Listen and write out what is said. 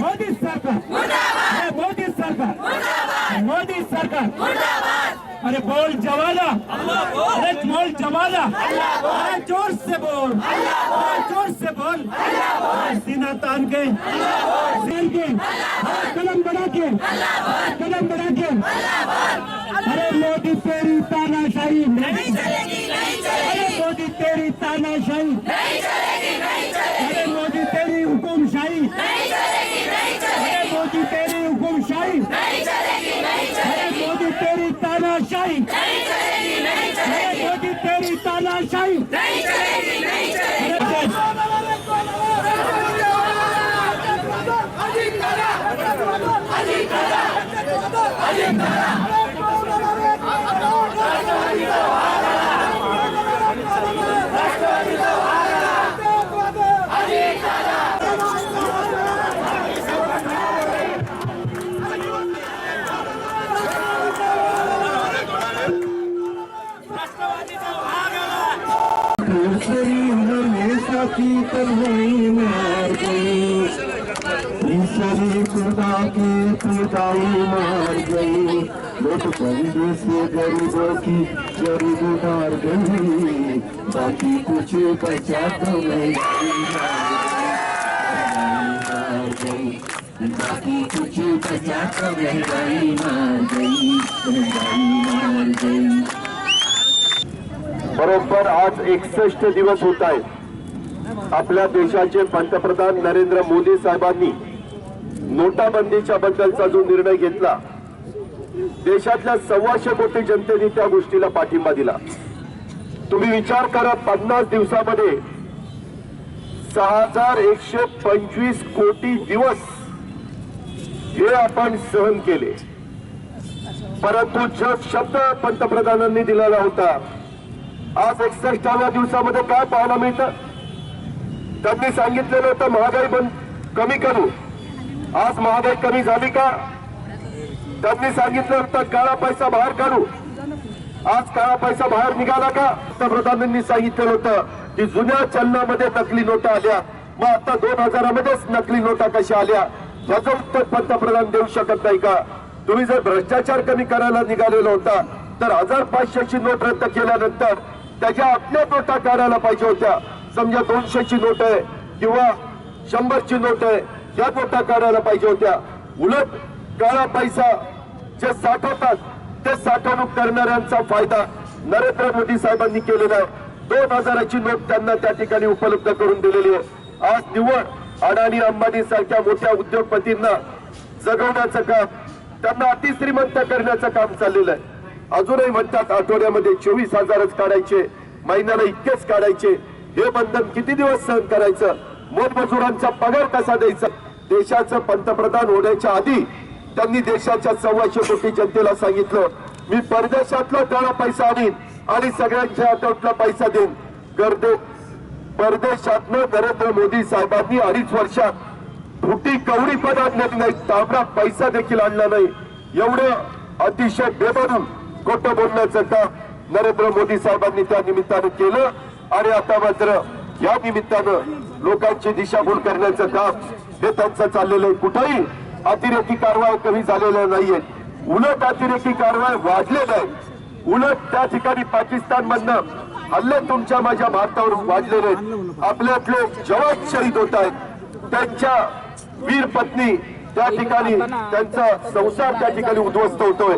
मोदी सरकार! अरे मोदी सरकार! मोदी सरकार! अरे बोल जवाना अरे बोल जवाना अरे जोर से बोल! अरे जोर से बोल! सीना तान के! सीन के! कदम बढ़ा के! कदम बढ़ा के! अरे मोदी तेरी तानाशाही! नहीं अरे मोदी तेरी तानाशाही अरे मोदी तेरी हुकुमशाही अरे मोदी तेरी हुकुमशाही अरे मोदी तेरी तानाशाही अरे मोदी तेरी तानाशाही अरे केसरी हमेशा की तन्हाई मार गई। ईश्वरी खुदा की खुदाई मार गई। नोटबंदी से गरीबों की गरीब मार गई। बाकी कुछ बचा तो नहीं बाकी कुछ बचा तो महँगाई मार गई। महँगाई मार गई। बरोबर आज एकसष्ट दिवस होत आहेत. आपल्या देशाचे पंतप्रधान नरेंद्र मोदी साहेबांनी नोटाबंदीच्या बद्दलचा जो निर्णय घेतला देशातल्या सव्वाशे कोटी जनतेने त्या गोष्टीला पाठिंबा दिला. तुम्ही विचार करा पन्नास दिवसामध्ये सहा हजार एकशे पंचवीस कोटी दिवस हे आपण सहन केले. परंतु जग शब्द पंतप्रधानांनी दिलेला होता आज एकसष्टाव्या दिवसामध्ये काय पाहायला मिळतं? त्यांनी सांगितलेलं होतं महागाई बंद कमी करू. आज महागाई कमी झाली का? त्यांनी सांगितलं होतं काळा पैसा बाहेर काढू. आज काळा पैसा बाहेर निघाला का? पंतप्रधानांनी सांगितलं होतं की जुन्या चलनामध्ये नकली नोटा आल्या. मग आता दोन हजारामध्येच नकली नोटा कशा आल्या? याचं उत्तर पंतप्रधान देऊ शकत नाही का? तुम्ही जर भ्रष्टाचार कमी करायला निघालेला होता तर हजार पाचशेची नोट रद्द केल्यानंतर त्याच्या आपल्या नोटा काढायला पाहिजे होत्या. समजा दोनशेची नोट आहे किंवा शंभरची नोट आहे या नोटा काढायला पाहिजे होत्या. उलट काळा पैसा जे साठवतात ते साठवणूक करणाऱ्यांचा फायदा नरेंद्र मोदी साहेबांनी केलेला आहे. दोन हजाराची नोट त्यांना त्या ठिकाणी उपलब्ध करून दिलेली आहे. आज निवड अडाणी अंबानी सारख्या मोठ्या उद्योगपतींना जगवण्याचं काम त्यांना अतिश्रीमंत करण्याचं काम चाललेलं आहे. अजूनही म्हणतात आठवड्यामध्ये चोवीस हजारच काढायचे महिन्याला इतकेच काढायचे. हे बंधन किती दिवस सहन करायचं? मोलमजुरांचा पगार कसा द्यायचा? देशाचं पंतप्रधान होण्याच्या आधी त्यांनी देशाच्या सव्वाशे कोटी जनतेला सांगितलं मी परदेशातला काळा पैसा आणीन आणि सगळ्यांच्या अकाउंटला पैसा देईन. गर्दे परदेशातनं नरेंद्र मोदी साहेबांनी अडीच वर्षात फुटी कवडी पण आणलेली नाही ताबडा पैसा देखील आणला नाही. एवढं अतिशय बेबरून खोटं बोलण्याचं काम नरेंद्र मोदी साहेबांनी त्या निमित्तानं केलं. आणि आता मात्र या निमित्तानं लोकांची दिशाभूल करण्याचं काम हे त्यांचं चाललेलं आहे. कुठेही अतिरेकी कारवाई कमी झालेल्या नाहीये. उलट अतिरेकी कारवाई वाढलेल्या आहेत उलट त्या ठिकाणी पाकिस्तान मधनं हल्ले तुमच्या माझ्या भारतावर वाढलेले आहेत. आपल्यातले जवान शहीद होत आहेत. त्यांच्या वीर पत्नी त्या ठिकाणी त्यांचा संसार त्या ठिकाणी उद्ध्वस्त होतोय.